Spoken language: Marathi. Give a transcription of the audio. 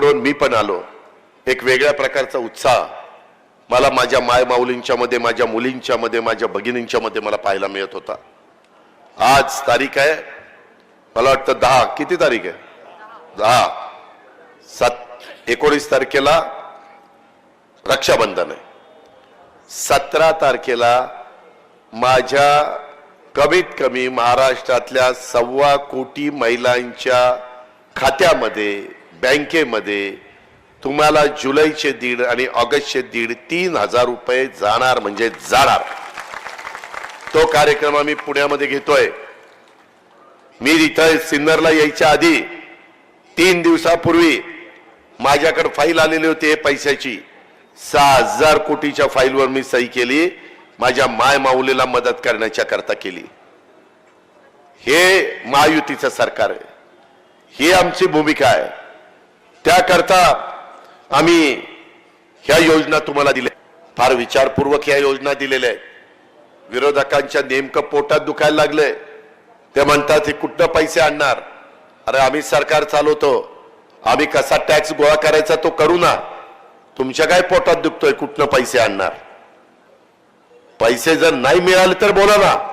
बरोबर मी पण आलो. एक वेगळ्या प्रकारचा उत्साह मला माझ्या माय माझ्या मुलींच्यामध्ये माझ्या भगिनींच्यामध्ये मला पाहायला मिळत होता. आज तारीख आहे. मला वाटतं दहा. किती तारीख आहे? दहा. सात एकोणीस तारखेला रक्षाबंधन आहे. सतरा तारखेला माझ्या कमीत कमी महाराष्ट्रातल्या सव्वा कोटी महिलांच्या खात्यामध्ये बँकेमध्ये तुम्हाला जुलैचे दीड आणि ऑगस्टचे दीड तीन हजार रुपये जाणार म्हणजे जाणार. तो कार्यक्रम आम्ही पुण्यामध्ये घेतोय. मी इथं सिन्नरला यायच्या आधी तीन दिवसापूर्वी माझ्याकडे फाईल आलेली होती पैशाची. सहा हजार कोटीच्या फाईलवर मी सही केली. माझ्या माय माऊलीला मदत करण्याच्या करता केली. हे महायुतीचं सरकार आहे. ही आमची भूमिका आहे. त्याकरता आम्ही ह्या योजना तुम्हाला दिल्या. फार विचारपूर्वक ह्या योजना दिलेल्या आहेत. विरोधकांच्या नेमकं पोटात दुखायला लागलंय. ते म्हणतात हे कुठनं पैसे आणणार? अरे आम्ही सरकार चालवतो. आम्ही कसा टॅक्स गोळा करायचा तो करू ना. तुमच्या काय पोटात दुखतोय? कुठनं पैसे आणणार? पैसे जर नाही मिळाले तर बोला ना.